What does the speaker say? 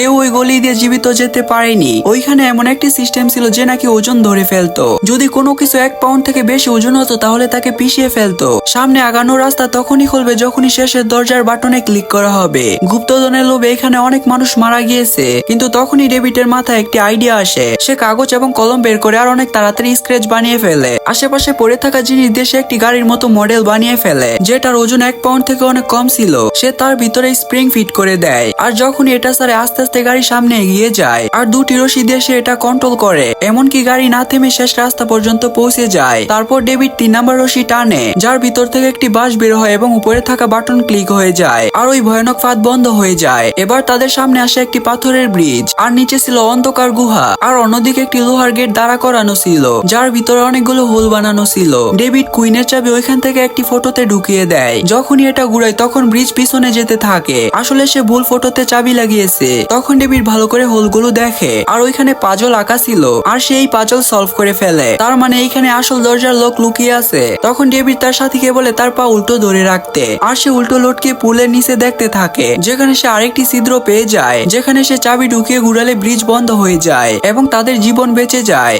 কেউ ওই গলি দিয়ে জীবিত যেতে পারেনি। ওইখানে এমন একটি সিস্টেম ছিল যে নাকি ওজন ধরে ফেলতো। যদি কোনো কিছু এক পাউন্ড থেকে বেশি ওজন হতো, তাহলে তাকে পিষিয়ে ফেলতো। সামনে আগানোর রাস্তা তখনই খুলবে যখনই শেষের দরজার বাটনে ক্লিক করা হবে। গুপ্তধনের লোভে এখানে অনেক মানুষ মারা গিয়েছে। কিন্তু তখনই ডেভিডের মাথায় একটি আইডিয়া আসে। সে কাগজ এবং কলম বের করে আর অনেক তাড়াতাড়ি স্ক্রেচ বানিয়ে ফেলে। আশেপাশে পড়ে থাকা জিনিস দেশে একটি গাড়ির মতো মডেল বানিয়ে ফেলে, যেটার ওজন এক পাউন্ড থেকে অনেক কম ছিল। সে তার ভিতরে স্প্রিং ফিট করে দেয়। আর যখনই এটা স্যারে আস্তে আস্তে গাড়ি সামনে এগিয়ে যায় আর দুটি রশি দিয়ে সে এটা কন্ট্রোল করে। এমনকি গাড়ি না থেমে শেষ রাস্তা পর্যন্ত পৌঁছে যায়। তারপর ডেভিড তিন নাম্বার রশি টানে, যার ভিতর থেকে একটি বাস বের হয় এবং উপরে থাকা বাটন ক্লিক হয়ে যায় আর ওই ভয়ানক ফাঁদ বন্ধ হয়ে যায়। এবার তাদের সামনে আসে একটি পাথরের ব্রিজ আর নিচে ছিল অন্ধকার গুহা, আর অন্যদিকে একটি লোহার গেট দাঁড়া করানো ছিল, যার ভিতরে অনেকগুলো হোল বানানো ছিল। ডেভিড কুইনের চাবি ওইখান থেকে একটি ফটোতে ঢুকিয়ে দেয়। যখনই এটা ঘুরায়, তখন ব্রিজ পিছনে যেতে থাকে। আসলে সে ভুল ফটোতে চাবি লাগিয়েছে। তখন ডেভিড ভালো করে হোলগুলো দেখে, আর ওইখানে পাজল আঁকা ছিল, আর সেই পাজল সলভ করে ফেলে। তার মানে এইখানে আসল দরজার লোক লুকিয়ে আছে। তখন ডেভিড তার সাথীকে বলে তার পা উল্টো ধরে রাখতে, আর সে উল্টো লোটকে পুলের নিচে দেখতে থাকে, যেখানে সে আরেকটি ছিদ্র পেয়ে যায়, যেখানে সে চাবি ঢুকিয়ে ঘুরালে ব্রিজ বন্ধ হয়ে যায়, এবং তাদের জীবন বেঁচে যায়।